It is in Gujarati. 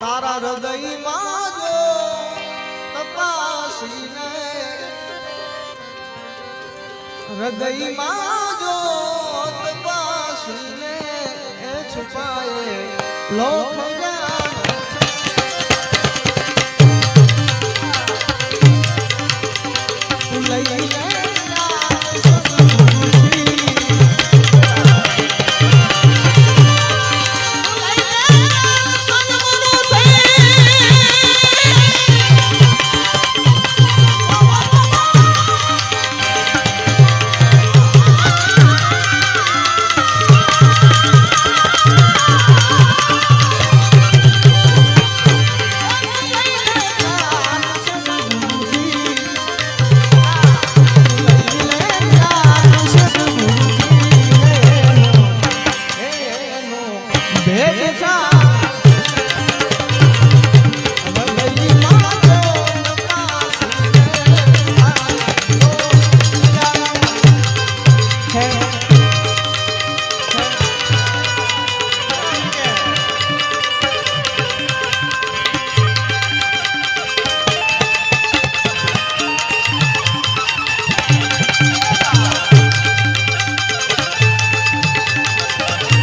તારા હૃદયમાં જો તપાસીને હૃદયમાં જો તપાસીને એ છુપાયે લોક 别别唱。